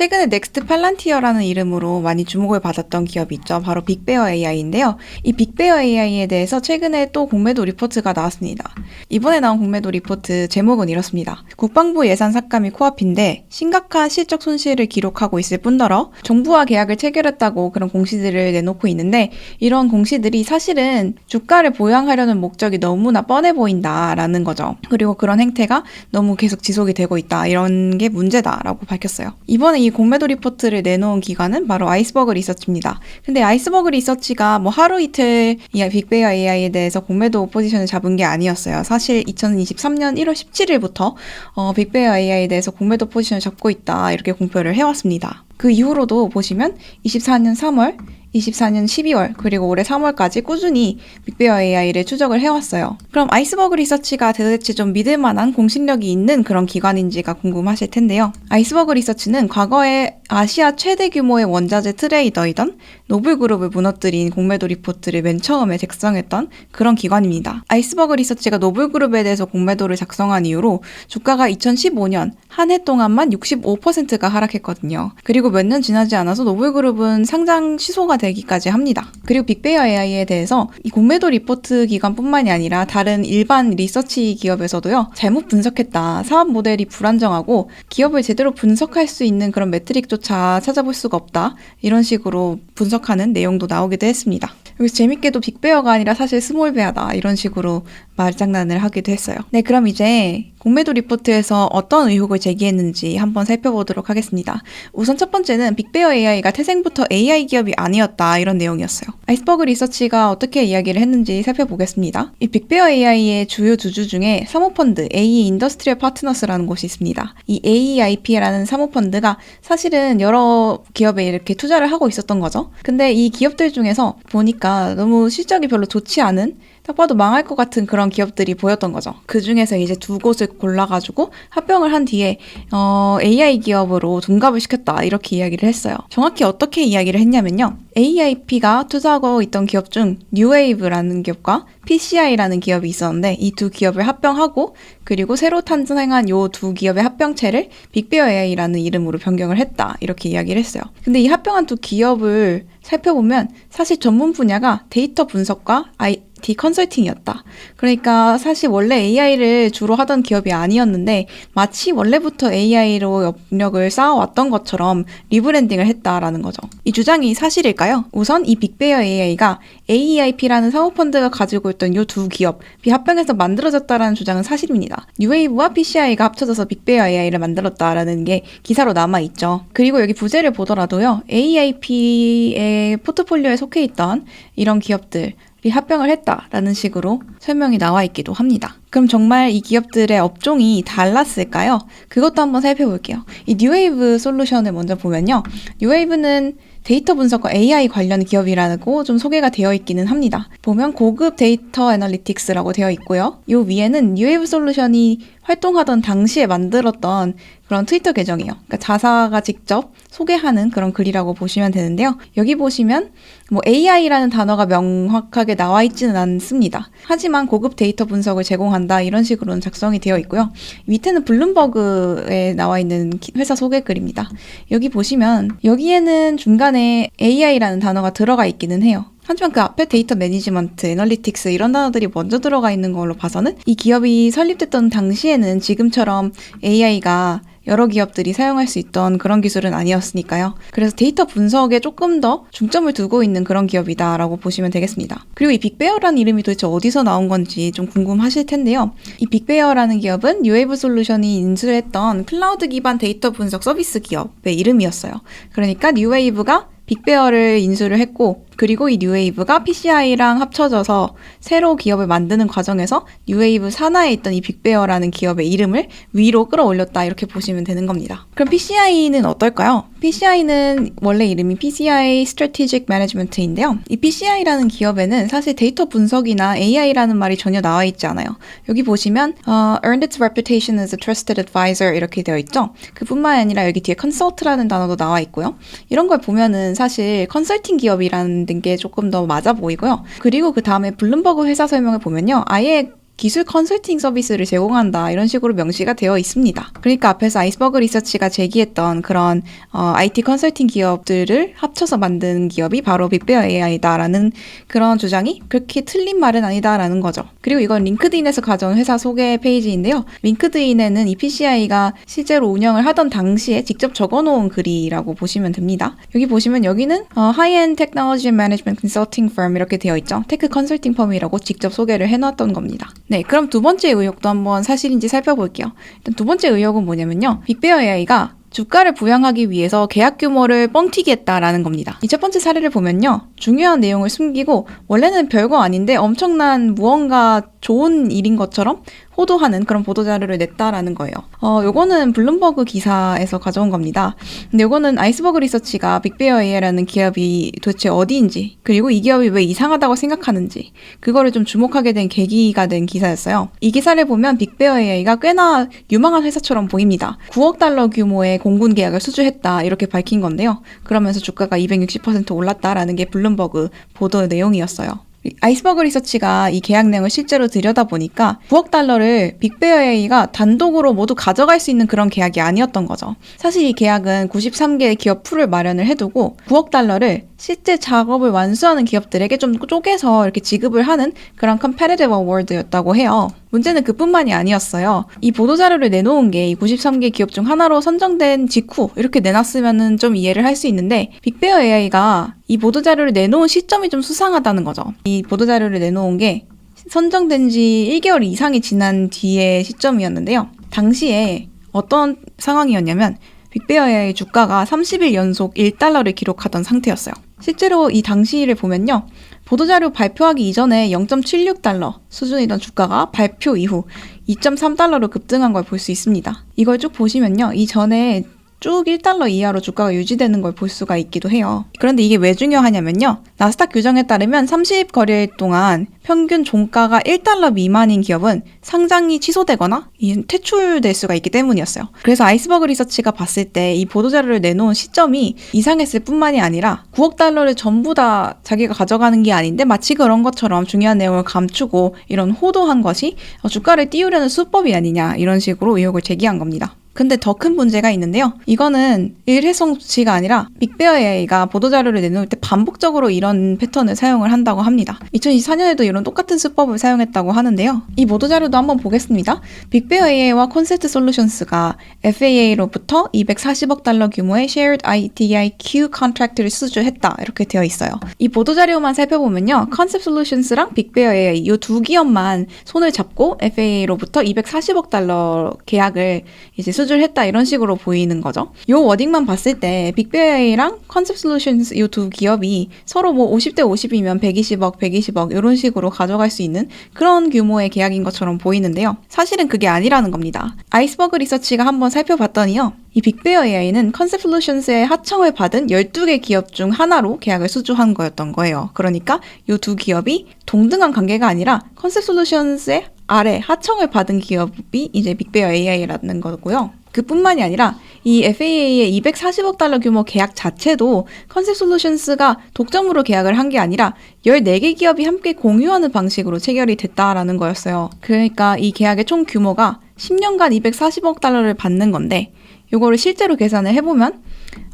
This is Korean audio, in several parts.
최근에 넥스트 팔란티어라는 이름으로 많이 주목을 받았던 기업이 있죠. 바로 빅베어 AI인데요. 이 빅베어 AI에 대해서 최근에 또 공매도 리포트가 나왔습니다. 이번에 나온 공매도 리포트 제목은 이렇습니다. 국방부 예산 삭감이 코앞인데 심각한 실적 손실을 기록하고 있을 뿐더러 정부와 계약을 체결했다고 그런 공시들을 내놓고 있는데 이런 공시들이 사실은 주가를 보양하려는 목적이 너무나 뻔해 보인다라는 거죠. 그리고 그런 행태가 너무 계속 지속이 되고 있다. 이런 게 문제다라고 밝혔어요. 이번에 이 공매도 리포트를 내놓은 기관은 바로 아이스버그 리서치입니다. 근데 아이스버그 리서치가 뭐 하루 이틀 이 빅베어 AI에 대해서 공매도 포지션을 잡은 게 아니었어요. 사실 2023년 1월 17일부터 어, 빅베어 AI에 대해서 공매도 포지션을 잡고 있다 이렇게 공표를 해왔습니다. 그 이후로도 보시면 24년 3월 24년 12월 그리고 올해 3월까지 꾸준히 빅베어 AI를 추적을 해왔어요. 그럼 아이스버그 리서치가 도대체 좀 믿을 만한 공신력이 있는 그런 기관인지가 궁금하실 텐데요. 아이스버그 리서치는 과거에 아시아 최대 규모의 원자재 트레이더이던 노블그룹을 무너뜨린 공매도 리포트를 맨 처음에 작성했던 그런 기관입니다. 아이스버그 리서치가 노블그룹에 대해서 공매도를 작성한 이후로 주가가 2015년 한 해 동안만 65%가 하락했거든요. 그리고 몇 년 지나지 않아서 노블그룹은 상장 취소가 되기까지 합니다. 그리고 빅베어 AI에 대해서 이 공매도 리포트 기관뿐만이 아니라 다른 일반 리서치 기업에서도요 잘못 분석했다 사업 모델이 불안정하고 기업을 제대로 분석할 수 있는 그런 매트릭조차 찾아볼 수가 없다 이런 식으로 분석하는 내용도 나오기도 했습니다. 여기서 재밌게도 빅베어가 아니라 사실 스몰베어다 이런 식으로 말장난을 하기도 했어요. 네, 그럼 이제 공매도 리포트에서 어떤 의혹을 제기했는지 한번 살펴보도록 하겠습니다. 우선 첫 번째는 빅베어 AI가 태생부터 AI 기업이 아니었다 이런 내용이었어요. 아이스버그 리서치가 어떻게 이야기를 했는지 살펴보겠습니다. 이 빅베어 AI의 주요 주주 중에 사모펀드 A 인더스트리얼 파트너스라는 곳이 있습니다. 이 AIP라는 사모펀드가 사실은 여러 기업에 이렇게 투자를 하고 있었던 거죠. 근데 이 기업들 중에서 보니까 너무 실적이 별로 좋지 않은 딱 봐도 망할 것 같은 그런 기업들이 보였던 거죠. 그 중에서 이제 두 곳을 골라가지고 합병을 한 뒤에 어, AI 기업으로 둔갑을 시켰다 이렇게 이야기를 했어요. 정확히 어떻게 이야기를 했냐면요. AIP가 투자하고 있던 기업 중 뉴웨이브라는 기업과 PCI라는 기업이 있었는데 이 두 기업을 합병하고 그리고 새로 탄생한 요 두 기업의 합병체를 빅베어 AI라는 이름으로 변경을 했다 이렇게 이야기를 했어요. 근데 이 합병한 두 기업을 살펴보면 사실 전문 분야가 데이터 분석과 IT 컨설팅이었다. 그러니까 사실 원래 AI를 주로 하던 기업이 아니었는데 마치 원래부터 AI로 업력을 쌓아왔던 것처럼 리브랜딩을 했다라는 거죠. 이 주장이 사실일까요? 우선 이 빅베어 AI가 AEIP라는 사모펀드가 가지고 있던 이 두 기업이 합병해서 만들어졌다라는 주장은 사실입니다. 뉴웨이브와 PCI가 합쳐져서 빅베어 AI를 만들었다라는 게 기사로 남아있죠. 그리고 여기 부제를 보더라도요. AIP의 포트폴리오에 속해 있던 이런 기업들 이 합병을 했다라는 식으로 설명이 나와 있기도 합니다. 그럼 정말 이 기업들의 업종이 달랐을까요? 그것도 한번 살펴볼게요. 이 뉴웨이브 솔루션을 먼저 보면요. 뉴웨이브는 데이터 분석과 AI 관련 기업이라고 좀 소개가 되어 있기는 합니다. 보면 고급 데이터 애널리틱스라고 되어 있고요. 이 위에는 뉴웨이브 솔루션이 활동하던 당시에 만들었던 그런 트위터 계정이에요. 그러니까 자사가 직접 소개하는 그런 글이라고 보시면 되는데요. 여기 보시면 뭐 AI라는 단어가 명확하게 나와 있지는 않습니다. 하지만 고급 데이터 분석을 제공한다 이런 식으로는 작성이 되어 있고요. 밑에는 블룸버그에 나와 있는 회사 소개 글입니다. 여기 보시면 여기에는 중간에 AI라는 단어가 들어가 있기는 해요. 하지만 그 앞에 데이터 매니지먼트, 애널리틱스 이런 단어들이 먼저 들어가 있는 걸로 봐서는 이 기업이 설립됐던 당시에는 지금처럼 AI가 여러 기업들이 사용할 수 있던 그런 기술은 아니었으니까요. 그래서 데이터 분석에 조금 더 중점을 두고 있는 그런 기업이다라고 보시면 되겠습니다. 그리고 이 빅베어라는 이름이 도대체 어디서 나온 건지 좀 궁금하실 텐데요. 이 빅베어라는 기업은 뉴웨이브 솔루션이 인수했던 클라우드 기반 데이터 분석 서비스 기업의 이름이었어요. 그러니까 뉴웨이브가 빅베어를 인수를 했고 그리고 이 뉴웨이브가 PCI랑 합쳐져서 새로 기업을 만드는 과정에서 뉴웨이브 산하에 있던 이 빅베어라는 기업의 이름을 위로 끌어올렸다 이렇게 보시면 되는 겁니다. 그럼 PCI는 어떨까요? PCI는 원래 이름이 PCI Strategic Management인데요. 이 PCI라는 기업에는 사실 데이터 분석이나 AI라는 말이 전혀 나와 있지 않아요. 여기 보시면 어, earned its reputation as a trusted advisor 이렇게 되어 있죠. 그뿐만 아니라 여기 뒤에 consult라는 단어도 나와 있고요. 이런 걸 보면은 사실 컨설팅 기업이라는 게 조금 더 맞아 보이고요. 그리고 그 다음에 블룸버그 회사 설명을 보면요. 아예 기술 컨설팅 서비스를 제공한다 이런 식으로 명시가 되어 있습니다. 그러니까 앞에서 아이스버그 리서치가 제기했던 그런 어, IT 컨설팅 기업들을 합쳐서 만든 기업이 바로 빅베어 AI다라는 그런 주장이 그렇게 틀린 말은 아니다라는 거죠. 그리고 이건 링크드인에서 가져온 회사 소개 페이지인데요. 링크드인에는 이 PCI가 실제로 운영을 하던 당시에 직접 적어놓은 글이라고 보시면 됩니다. 여기 보시면 여기는 어, 하이엔드 컨설팅 firm 이렇게 되어 있죠. 테크 컨설팅 펌이라고 직접 소개를 해놨던 겁니다. 네, 그럼 두 번째 의혹도 한번 사실인지 살펴볼게요. 일단 두 번째 의혹은 뭐냐면요. 빅베어 AI가 주가를 부양하기 위해서 계약 규모를 뻥튀기 했다라는 겁니다. 이 첫 번째 사례를 보면요. 중요한 내용을 숨기고 원래는 별거 아닌데 엄청난 무언가 좋은 일인 것처럼 호도하는 그런 보도 자료를 냈다라는 거예요. 어, 요거는 블룸버그 기사에서 가져온 겁니다. 근데 요거는 아이스버그 리서치가 빅베어 AI라는 기업이 도대체 어디인지, 그리고 이 기업이 왜 이상하다고 생각하는지, 그거를 좀 주목하게 된 계기가 된 기사였어요. 이 기사를 보면 빅베어 AI가 꽤나 유망한 회사처럼 보입니다. 9억 달러 규모의 공군 계약을 수주했다, 이렇게 밝힌 건데요. 그러면서 주가가 260% 올랐다라는 게 블룸버그 보도 내용이었어요. 아이스버그 리서치가 이 계약 내용을 실제로 들여다보니까 9억 달러를 빅베어 AI가 단독으로 모두 가져갈 수 있는 그런 계약이 아니었던 거죠. 사실 이 계약은 93개의 기업 풀을 마련을 해두고 9억 달러를 실제 작업을 완수하는 기업들에게 좀 쪼개서 이렇게 지급을 하는 그런 컴패리티브 어워드였다고 해요. 문제는 그뿐만이 아니었어요. 이 보도 자료를 내놓은 게 이 93개 기업 중 하나로 선정된 직후 이렇게 내놨으면 좀 이해를 할 수 있는데 빅베어 AI가 이 보도 자료를 내놓은 시점이 좀 수상하다는 거죠. 이 보도 자료를 내놓은 게 선정된 지 1개월 이상이 지난 뒤의 시점이었는데요. 당시에 어떤 상황이었냐면 빅베어 AI 주가가 30일 연속 1달러를 기록하던 상태였어요. 실제로 이 당시를 보면요. 보도자료 발표하기 이전에 0.76달러 수준이던 주가가 발표 이후 2.3달러로 급등한 걸 볼 수 있습니다. 이걸 쭉 보시면요. 이전에 쭉 1달러 이하로 주가가 유지되는 걸 볼 수가 있기도 해요. 그런데 이게 왜 중요하냐면요. 나스닥 규정에 따르면 30 거래일 동안 평균 종가가 1달러 미만인 기업은 상장이 취소되거나 퇴출될 수가 있기 때문이었어요. 그래서 아이스버그 리서치가 봤을 때 이 보도자료를 내놓은 시점이 이상했을 뿐만이 아니라 9억 달러를 전부 다 자기가 가져가는 게 아닌데 마치 그런 것처럼 중요한 내용을 감추고 이런 호도한 것이 주가를 띄우려는 수법이 아니냐 이런 식으로 의혹을 제기한 겁니다. 근데 더 큰 문제가 있는데요. 이거는 일회성 조치가 아니라 빅베어 AI가 보도자료를 내놓을 때 반복적으로 이런 패턴을 사용을 한다고 합니다. 2024년에도 이런 똑같은 수법을 사용했다고 하는데요. 이 보도자료도 한번 보겠습니다. 빅베어 AI와 콘셉트 솔루션스가 FAA로부터 240억 달러 규모의 Shared IDIQ 컨트랙트를 수주했다. 이렇게 되어 있어요. 이 보도자료만 살펴보면요. 컨셉트 솔루션스랑 빅베어 AI 이 두 기업만 손을 잡고 FAA로부터 240억 달러 계약을 이제 수주를 했다 이런 식으로 보이는 거죠. 이 워딩만 봤을 때 빅베어랑 컨셉 솔루션스 이 두 기업이 서로 뭐 50대 50이면 120억, 120억 이런 식으로 가져갈 수 있는 그런 규모의 계약인 것처럼 보이는데요. 사실은 그게 아니라는 겁니다. 아이스버그 리서치가 한번 살펴봤더니요. 이 빅베어 AI는 컨셉 솔루션스의 하청을 받은 12개 기업 중 하나로 계약을 수주한 거였던 거예요. 그러니까 이 두 기업이 동등한 관계가 아니라 컨셉 솔루션스의 아래 하청을 받은 기업이 이제 빅베어 AI라는 거고요. 그뿐만이 아니라 이 FAA의 240억 달러 규모 계약 자체도 컨셉 솔루션스가 독점으로 계약을 한 게 아니라 14개 기업이 함께 공유하는 방식으로 체결이 됐다라는 거였어요. 그러니까 이 계약의 총 규모가 10년간 240억 달러를 받는 건데 이거를 실제로 계산을 해보면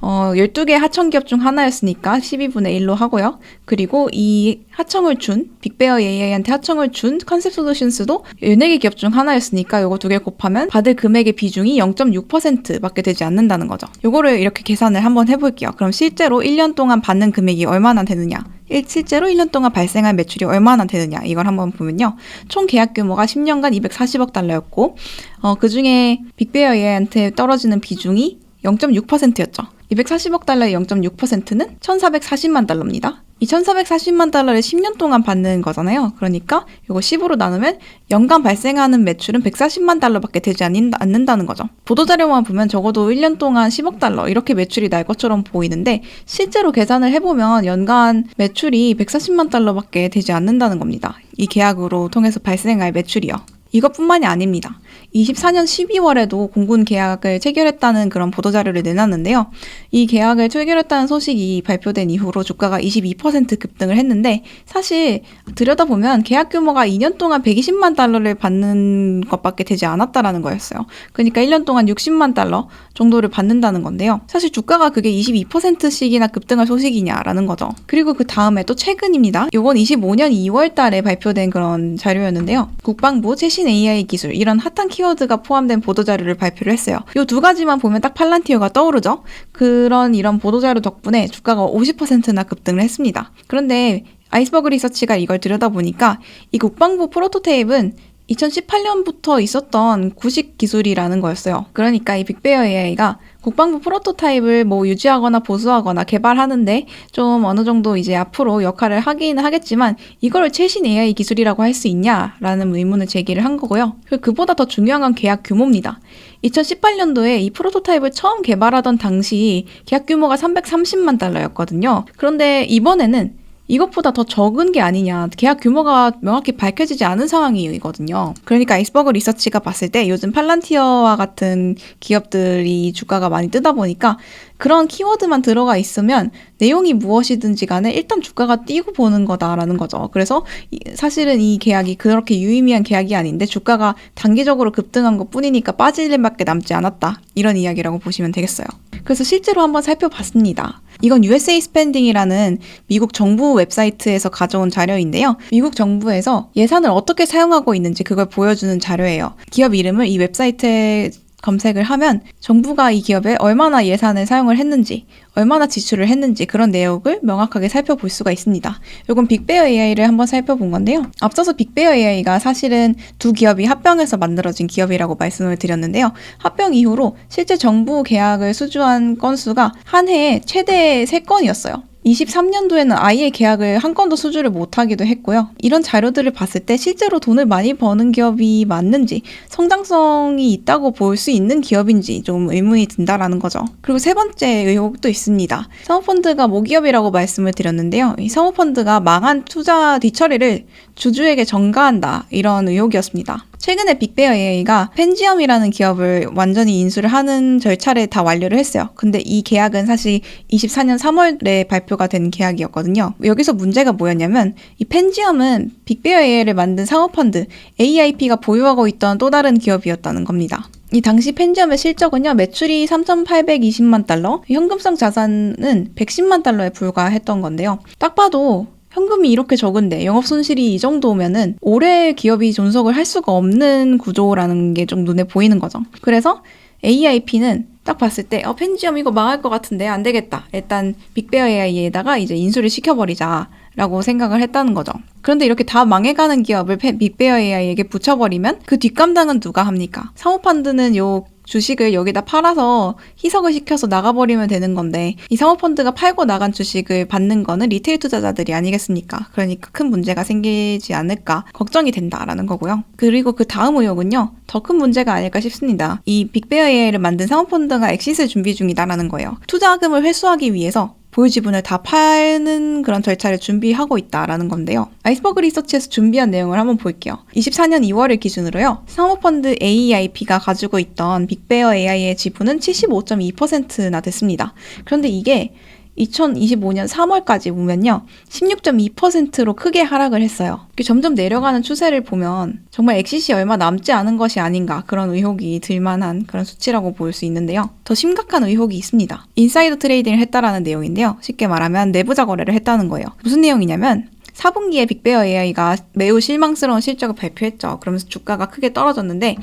어, 12개 하청 기업 중 하나였으니까 12분의 1로 하고요. 그리고 이 하청을 준, 빅베어 AI한테 하청을 준 컨셉 솔루션스도 14개 기업 중 하나였으니까 요거 두 개 곱하면 받을 금액의 비중이 0.6%밖에 되지 않는다는 거죠. 요거를 이렇게 계산을 한번 해 볼게요. 그럼 실제로 1년 동안 받는 금액이 얼마나 되느냐? 실제로 1년 동안 발생한 매출이 얼마나 되느냐 이걸 한번 보면요. 총 계약 규모가 10년간 240억 달러였고 어, 그중에 빅베어 AI한테 떨어지는 비중이 0.6%였죠. 240억 달러의 0.6%는 1,440만 달러입니다. 이 1,440만 달러를 10년 동안 받는 거잖아요. 그러니까 이거 10으로 나누면 연간 발생하는 매출은 140만 달러밖에 되지 않는다는 거죠. 보도자료만 보면 적어도 1년 동안 10억 달러 이렇게 매출이 날 것처럼 보이는데 실제로 계산을 해보면 연간 매출이 140만 달러밖에 되지 않는다는 겁니다. 이 계약으로 통해서 발생할 매출이요. 이것뿐만이 아닙니다. 24년 12월에도 공군 계약을 체결했다는 그런 보도 자료를 내놨는데요. 이 계약을 체결했다는 소식이 발표된 이후로 주가가 22% 급등을 했는데 사실 들여다보면 계약 규모가 2년 동안 120만 달러를 받는 것밖에 되지 않았다라는 거였어요. 그러니까 1년 동안 60만 달러 정도를 받는다는 건데요. 사실 주가가 그게 22%씩이나 급등할 소식이냐라는 거죠. 그리고 그 다음에 또 최근입니다. 요번 25년 2월 달에 발표된 그런 자료였는데요. 국방부 최신 AI 기술 이런 핫한 키워 드가 포함된 보도자료를 발표를 했어요. 요두 가지만 보면 딱 팔란티어가 떠오르죠. 그런 이런 보도자료 덕분에 주가가 50%나 급등을 했습니다. 그런데 아이스버그 리서치가 이걸 들여다보니까 이 국방부 프로토타입은 2018년부터 있었던 구식 기술이라는 거였어요. 그러니까 이 빅베어 AI가 국방부 프로토타입을 뭐 유지하거나 보수하거나 개발하는데 좀 어느 정도 이제 앞으로 역할을 하기는 하겠지만 이걸 최신 AI 기술이라고 할 수 있냐라는 의문을 제기를 한 거고요. 그보다 더 중요한 건 계약 규모입니다. 2018년도에 이 프로토타입을 처음 개발하던 당시 계약 규모가 330만 달러였거든요. 그런데 이번에는 이것보다 더 적은 게 아니냐. 계약 규모가 명확히 밝혀지지 않은 상황이거든요. 그러니까 아이스버그 리서치가 봤을 때 요즘 팔란티어와 같은 기업들이 주가가 많이 뜨다 보니까 그런 키워드만 들어가 있으면 내용이 무엇이든지 간에 일단 주가가 뛰고 보는 거다라는 거죠. 그래서 이- 사실은 이 계약이 그렇게 유의미한 계약이 아닌데 주가가 단기적으로 급등한 것 뿐이니까 빠질 일밖에 남지 않았다. 이런 이야기라고 보시면 되겠어요. 그래서 실제로 한번 살펴봤습니다. 이건 USA 스펜딩이라는 미국 정부 웹사이트에서 가져온 자료인데요. 미국 정부에서 예산을 어떻게 사용하고 있는지 그걸 보여주는 자료예요. 기업 이름을 이 웹사이트에 검색을 하면 정부가 이 기업에 얼마나 예산을 사용을 했는지, 얼마나 지출을 했는지 그런 내역을 명확하게 살펴볼 수가 있습니다. 이건 빅베어 AI를 한번 살펴본 건데요. 앞서서 빅베어 AI가 사실은 두 기업이 합병해서 만들어진 기업이라고 말씀을 드렸는데요. 합병 이후로 실제 정부 계약을 수주한 건수가 한 해에 최대 3건이었어요. 23년도에는 아예 계약을 한 건도 수주를 못하기도 했고요. 이런 자료들을 봤을 때 실제로 돈을 많이 버는 기업이 맞는지 성장성이 있다고 볼 수 있는 기업인지 좀 의문이 든다라는 거죠. 그리고 세 번째 의혹도 있습니다. 사모펀드가 모기업이라고 말씀을 드렸는데요. 이 사모펀드가 망한 투자 뒤처리를 주주에게 전가한다 이런 의혹이었습니다. 최근에 빅베어 AI가 펜지엄이라는 기업을 완전히 인수를 하는 절차를 다 완료를 했어요. 근데 이 계약은 사실 24년 3월에 발표가 된 계약이었거든요. 여기서 문제가 뭐였냐면 이 펜지엄은 빅베어 AI를 만든 상호펀드 AIP가 보유하고 있던 또 다른 기업이었다는 겁니다. 이 당시 펜지엄의 실적은요, 매출이 3,820만 달러, 현금성 자산은 110만 달러에 불과했던 건데요. 딱 봐도 현금이 이렇게 적은데 영업 손실이 이 정도면은 올해 기업이 존속을 할 수가 없는 구조라는 게 좀 눈에 보이는 거죠. 그래서 AIP는 딱 봤을 때, 어, 펜지엄 이거 망할 것 같은데 안 되겠다. 일단 빅베어 AI에다가 이제 인수를 시켜버리자. 라고 생각을 했다는 거죠. 그런데 이렇게 다 망해가는 기업을 페- 빅베어 AI에게 붙여버리면 그 뒷감당은 누가 합니까? 사모펀드는 요 주식을 여기다 팔아서 희석을 시켜서 나가버리면 되는 건데 이 사모펀드가 팔고 나간 주식을 받는 거는 리테일 투자자들이 아니겠습니까? 그러니까 큰 문제가 생기지 않을까 걱정이 된다라는 거고요. 그리고 그 다음 의혹은요. 더 큰 문제가 아닐까 싶습니다. 이 빅베어 AI를 만든 사모펀드가 엑시스 준비 중이다라는 거예요. 투자금을 회수하기 위해서 보유 지분을 다 파는 그런 절차를 준비하고 있다라는 건데요. 아이스버그 리서치에서 준비한 내용을 한번 볼게요. 24년 2월을 기준으로요. 사모펀드 AEIP가 가지고 있던 빅베어 AI의 지분은 75.2%나 됐습니다. 그런데 이게 2025년 3월까지 보면요. 16.2%로 크게 하락을 했어요. 점점 내려가는 추세를 보면 정말 엑시시 얼마 남지 않은 것이 아닌가 그런 의혹이 들만한 그런 수치라고 볼 수 있는데요. 더 심각한 의혹이 있습니다. 인사이더 트레이딩을 했다라는 내용인데요. 쉽게 말하면 내부자 거래를 했다는 거예요. 무슨 내용이냐면 4분기에 빅베어 AI가 매우 실망스러운 실적을 발표했죠. 그러면서 주가가 크게 떨어졌는데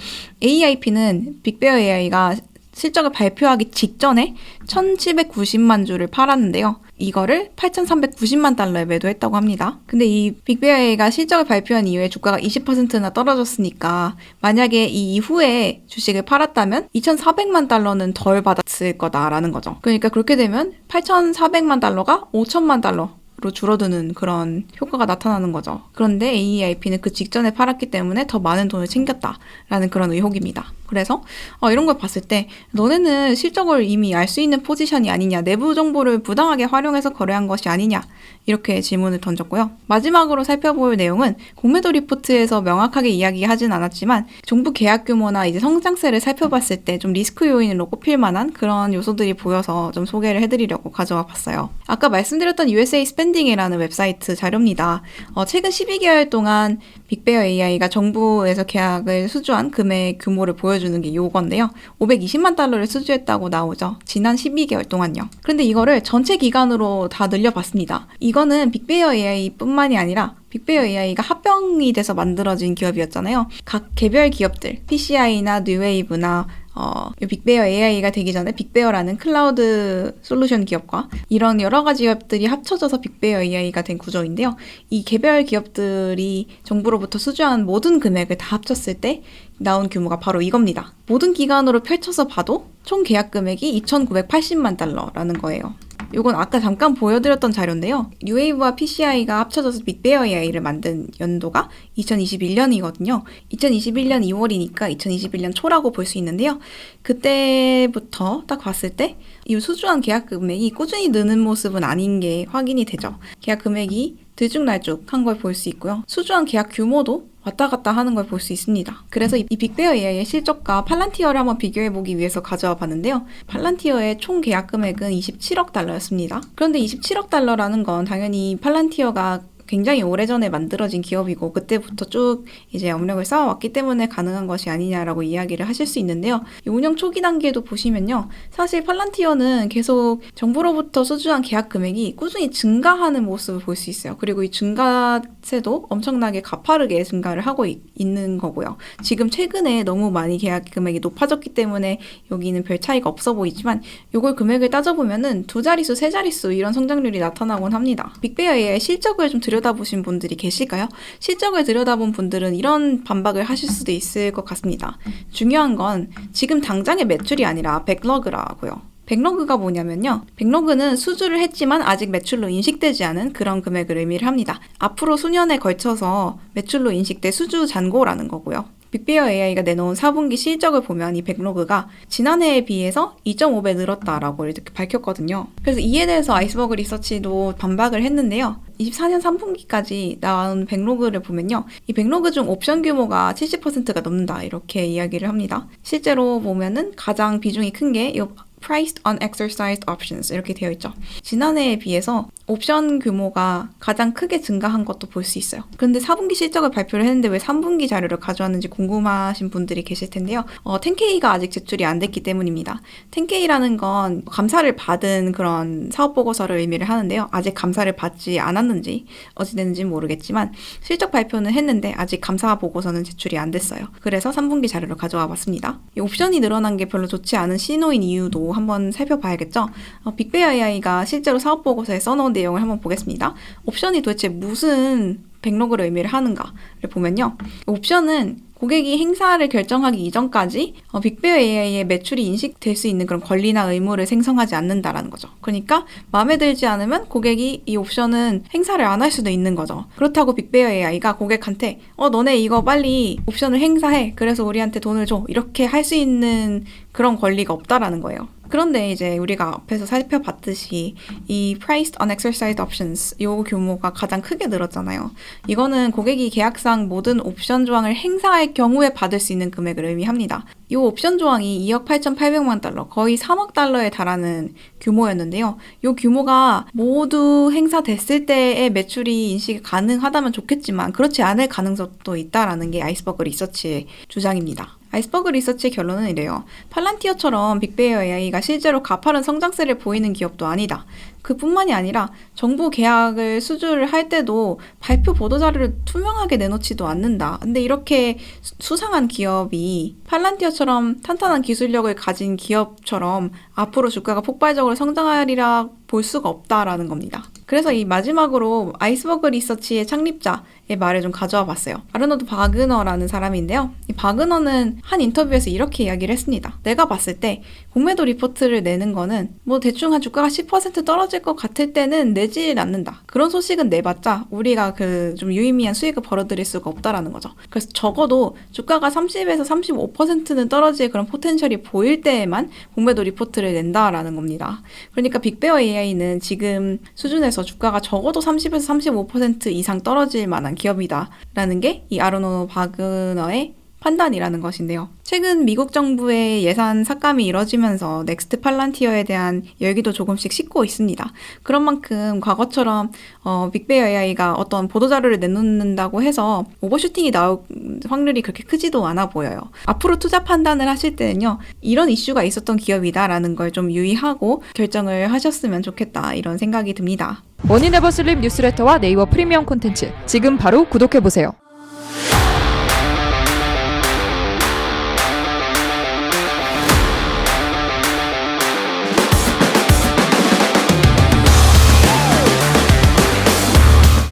AIP는 빅베어 AI가 실적을 발표하기 직전에 1,790만 주를 팔았는데요. 이거를 8,390만 달러에 매도했다고 합니다. 근데 이 빅베어 AI가 실적을 발표한 이후에 주가가 20%나 떨어졌으니까 만약에 이 이후에 주식을 팔았다면 2,400만 달러는 덜 받았을 거다라는 거죠. 그러니까 그렇게 되면 8,400만 달러가 5천만 달러 줄어드는 그런 효과가 나타나는 거죠. 그런데 AEIP는 그 직전에 팔았기 때문에 더 많은 돈을 챙겼다라는 그런 의혹입니다. 그래서 어, 이런 걸 봤을 때 너네는 실적을 이미 알 수 있는 포지션이 아니냐, 내부 정보를 부당하게 활용해서 거래한 것이 아니냐 이렇게 질문을 던졌고요. 마지막으로 살펴볼 내용은 공매도 리포트에서 명확하게 이야기하진 않았지만 정부 계약 규모나 이제 성장세를 살펴봤을 때 좀 리스크 요인으로 꼽힐 만한 그런 요소들이 보여서 좀 소개를 해드리려고 가져와 봤어요. 아까 말씀드렸던 USA Spending이라는 웹사이트 자료입니다. 어, 최근 12개월 동안 빅베어 AI가 정부에서 계약을 수주한 금액 규모를 보여주는 게 요건데요. 520만 달러를 수주했다고 나오죠. 지난 12개월 동안요. 그런데 이거를 전체 기간으로 다 늘려봤습니다. 이거는 빅베어 AI뿐만이 아니라 빅베어 AI가 합병이 돼서 만들어진 기업이었잖아요. 각 개별 기업들, PCI나 뉴웨이브나 어, 이 빅베어 AI가 되기 전에 빅베어라는 클라우드 솔루션 기업과 이런 여러 가지 기업들이 합쳐져서 빅베어 AI가 된 구조인데요. 이 개별 기업들이 정부로부터 수주한 모든 금액을 다 합쳤을 때 나온 규모가 바로 이겁니다. 모든 기간으로 펼쳐서 봐도 총 계약 금액이 2,980만 달러라는 거예요. 이건 아까 잠깐 보여드렸던 자료인데요. 뉴웨이브와 PCI가 합쳐져서 빅베어 AI를 만든 연도가 2021년이거든요. 2021년 2월이니까 2021년 초라고 볼 수 있는데요. 그때부터 딱 봤을 때 이 수주한 계약 금액이 꾸준히 느는 모습은 아닌 게 확인이 되죠. 계약 금액이 들쭉날쭉한 걸 볼 수 있고요. 수주한 계약 규모도 왔다 갔다 하는 걸 볼 수 있습니다. 그래서 이 빅베어 AI의 실적과 팔란티어를 한번 비교해 보기 위해서 가져와 봤는데요. 팔란티어의 총 계약 금액은 27억 달러였습니다. 그런데 27억 달러라는 건 당연히 팔란티어가 굉장히 오래전에 만들어진 기업이고 그때부터 쭉 이제 업력을 쌓아왔기 때문에 가능한 것이 아니냐라고 이야기를 하실 수 있는데요. 이 운영 초기 단계도 보시면요. 사실 팔란티어는 계속 정부로부터 수주한 계약 금액이 꾸준히 증가하는 모습을 볼 수 있어요. 그리고 이 증가세도 엄청나게 가파르게 증가를 하고 있, 는 거고요. 지금 최근에 너무 많이 계약 금액이 높아졌기 때문에 여기는 별 차이가 없어 보이지만 이걸 금액을 따져보면은 두 자릿수, 세 자릿수 이런 성장률이 나타나곤 합니다. 빅베어의 실적을 좀 들여다보신 분들이 계실까요? 실적을 들여다본 분들은 이런 반박을 하실 수도 있을 것 같습니다. 중요한 건 지금 당장의 매출이 아니라 백러그라고요. 백러그가 뭐냐면요. 백러그는 수주를 했지만 아직 매출로 인식되지 않은 그런 금액을 의미를 합니다. 앞으로 수년에 걸쳐서 매출로 인식될 수주 잔고라는 거고요. 빅베어 AI가 내놓은 4분기 실적을 보면 이 백로그가 지난해에 비해서 2.5배 늘었다라고 이렇게 밝혔거든요. 그래서 이에 대해서 아이스버그 리서치도 반박을 했는데요. 24년 3분기까지 나온 백로그를 보면요. 이 백로그 중 옵션 규모가 70%가 넘는다. 이렇게 이야기를 합니다. 실제로 보면은 가장 비중이 큰 게 이 priced unexercised options 이렇게 되어 있죠. 지난해에 비해서 옵션 규모가 가장 크게 증가한 것도 볼 수 있어요. 그런데 4분기 실적을 발표를 했는데 왜 3분기 자료를 가져왔는지 궁금하신 분들이 계실 텐데요. 어, 10K가 아직 제출이 안 됐기 때문입니다. 10K라는 건 감사를 받은 그런 사업 보고서를 의미를 하는데요. 아직 감사를 받지 않았는지 어찌 됐는지 모르겠지만 실적 발표는 했는데 아직 감사 보고서는 제출이 안 됐어요. 그래서 3분기 자료를 가져와 봤습니다. 이 옵션이 늘어난 게 별로 좋지 않은 신호인 이유도 한번 살펴봐야겠죠. 어, 빅베어 AI가 실제로 사업 보고서에 써놓은 내용을 한번 보겠습니다. 옵션이 도대체 무슨 백록을 의미를 하는가를 보면요. 옵션은 고객이 행사를 결정하기 이전까지 어, 빅베어 AI의 매출이 인식될 수 있는 그런 권리나 의무를 생성하지 않는다라는 거죠. 그러니까 마음에 들지 않으면 고객이 이 옵션은 행사를 안 할 수도 있는 거죠. 그렇다고 빅베어 AI가 고객한테 어 너네 이거 빨리 옵션을 행사해. 그래서 우리한테 돈을 줘. 이렇게 할 수 있는 그런 권리가 없다라는 거예요. 그런데 이제 우리가 앞에서 살펴봤듯이 이 priced unexercised options 요 규모가 가장 크게 늘었잖아요. 이거는 고객이 계약상 모든 옵션 조항을 행사할 경우에 받을 수 있는 금액을 의미합니다. 이 옵션 조항이 2억 8,800만 달러, 거의 3억 달러에 달하는 규모였는데요. 이 규모가 모두 행사됐을 때의 매출이 인식이 가능하다면 좋겠지만 그렇지 않을 가능성도 있다라는 게 아이스버그 리서치의 주장입니다. 아이스버그 리서치의 결론은 이래요. 팔란티어처럼 빅베어 AI가 실제로 가파른 성장세를 보이는 기업도 아니다. 그뿐만이 아니라 정부 계약을 수주를 할 때도 발표 보도 자료를 투명하게 내놓지도 않는다. 근데 이렇게 수상한 기업이 팔란티어처럼 탄탄한 기술력을 가진 기업처럼 앞으로 주가가 폭발적으로 성장하리라 볼 수가 없다라는 겁니다. 그래서 이 마지막으로 아이스버그 리서치의 창립자 말을 좀 가져와 봤어요. 아르노드 바그너라는 사람인데요. 이 바그너는 한 인터뷰에서 이렇게 이야기를 했습니다. 내가 봤을 때 공매도 리포트를 내는 거는 뭐 대충 한 주가가 10% 떨어질 것 같을 때는 내질 않는다. 그런 소식은 내봤자 우리가 그 좀 유의미한 수익을 벌어들일 수가 없다라는 거죠. 그래서 적어도 주가가 30에서 35%는 떨어질 그런 포텐셜이 보일 때에만 공매도 리포트를 낸다라는 겁니다. 그러니까 빅베어 AI는 지금 수준에서 주가가 적어도 30에서 35% 이상 떨어질 만한 기업이다 라는 게 이 아르노 바그너의 판단이라는 것인데요. 최근 미국 정부의 예산 삭감이 이뤄지면서 넥스트 팔란티어에 대한 열기도 조금씩 식고 있습니다. 그런 만큼 과거처럼 어, 빅베어 AI가 어떤 보도자료를 내놓는다고 해서 오버슈팅이 나올 확률이 그렇게 크지도 않아 보여요. 앞으로 투자 판단을 하실 때는요, 이런 이슈가 있었던 기업이다라는 걸 좀 유의하고 결정을 하셨으면 좋겠다 이런 생각이 듭니다. 머니네버슬립 뉴스레터와 네이버 프리미엄 콘텐츠 지금 바로 구독해보세요.